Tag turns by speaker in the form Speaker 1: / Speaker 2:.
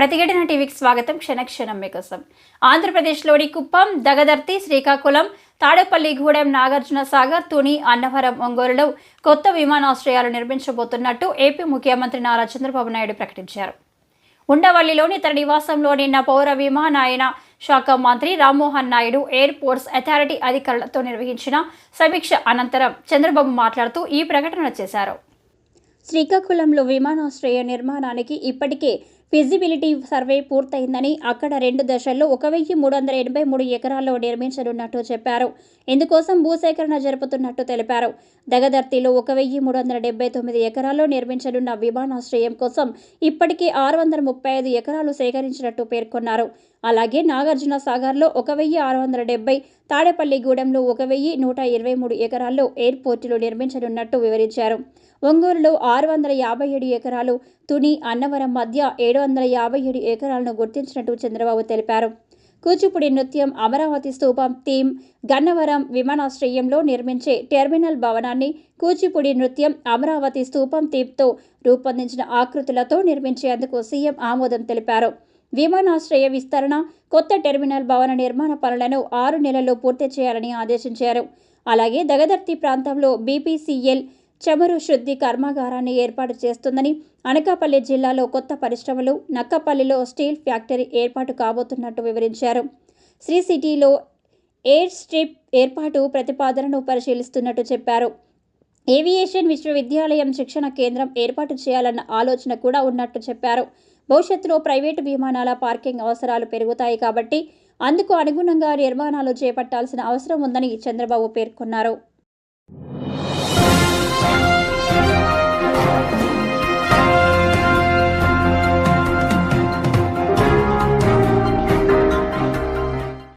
Speaker 1: ప్రతిఘటన టీవీకి స్వాగతం. క్షణక్షణం మీకోసం. ఆంధ్రప్రదేశ్లోని కుప్పం దగదర్తి శ్రీకాకుళం తాడేపల్లిగూడెం నాగార్జున సాగర్ తుని అన్నవరం ఒంగోలులో కొత్త విమానాశ్రయాలు నిర్మించబోతున్నట్టు ఏపీ ముఖ్యమంత్రి నారా చంద్రబాబు నాయుడు ప్రకటించారు. ఉండవల్లిలోని తన నివాసంలో నిన్న పౌర విమానయాన శాఖ మంత్రి Rammohan Naidu air force authority అధికారులతో నిర్వహించిన సమీక్ష అనంతరం చంద్రబాబు మాట్లాడుతూ ఈ ప్రకటన చేశారు. శ్రీకాకుళంలో విమానాశ్రయ నిర్మాణానికి ఇప్పటికే ఫిజిబిలిటీ సర్వే పూర్తయిందని అక్కడ రెండు దశల్లో ఒక వెయ్యి మూడు వందల ఎనభై మూడు ఎకరాల్లో నిర్మించనున్నట్టు చెప్పారు. ఇందుకోసం భూసేకరణ జరుపుతున్నట్టు తెలిపారు. దగదర్తిలో ఒక వెయ్యి మూడు వందల డెబ్బై తొమ్మిది ఎకరాల్లో నిర్మించనున్న విమానాశ్రయం కోసం ఇప్పటికే ఆరు వందల ముప్పై ఐదు ఎకరాలు సేకరించినట్టు పేర్కొన్నారు. అలాగే నాగార్జున సాగర్లో ఒక వెయ్యి ఆరు వందల డెబ్బై తాడేపల్లిగూడెంలో ఒక వెయ్యి నూట ఇరవై మూడు ఎకరాల్లో ఎయిర్పోర్టులు నిర్మించనున్నట్టు వివరించారు. ఒంగోలులో ఆరు వందల యాభై ఏడు ఎకరాలు తుని అన్నవరం మధ్య ఏడు వందల యాభై ఏడు ఎకరాలను గుర్తించినట్టు చంద్రబాబు తెలిపారు. కూచిపూడి నృత్యం అమరావతి స్తూపం థీమ్ గన్నవరం విమానాశ్రయంలో నిర్మించే టెర్మినల్ భవనాన్ని కూచిపూడి నృత్యం అమరావతి స్తూపం థీమ్తో రూపొందించిన ఆకృతులతో నిర్మించేందుకు సీఎం ఆమోదం తెలిపారు. విమానాశ్రయ విస్తరణ కొత్త టెర్మినల్ భవన నిర్మాణ పనులను ఆరు నెలల్లో పూర్తి చేయాలని ఆదేశించారు. అలాగే దగదర్తి ప్రాంతంలో బీపీసీఎల్ చమురు శుద్ధి కర్మాగారాన్ని ఏర్పాటు చేస్తుందని అనకాపల్లి జిల్లాలో కొత్త పరిశ్రమలు నక్కపల్లిలో స్టీల్ ఫ్యాక్టరీ ఏర్పాటు కాబోతున్నట్టు వివరించారు. శ్రీ సిటీలో ఎయిర్ స్ట్రిప్ ఏర్పాటు ప్రతిపాదనను పరిశీలిస్తున్నట్టు చెప్పారు. ఏవియేషన్ విశ్వవిద్యాలయం శిక్షణ కేంద్రం ఏర్పాటు చేయాలన్న ఆలోచన కూడా ఉన్నట్టు చెప్పారు. భవిష్యత్తులో ప్రైవేటు విమానాల పార్కింగ్ అవసరాలు పెరుగుతాయి కాబట్టి అందుకు అనుగుణంగా నిర్మాణాలు చేపట్టాల్సిన అవసరం ఉందని చంద్రబాబు పేర్కొన్నారు.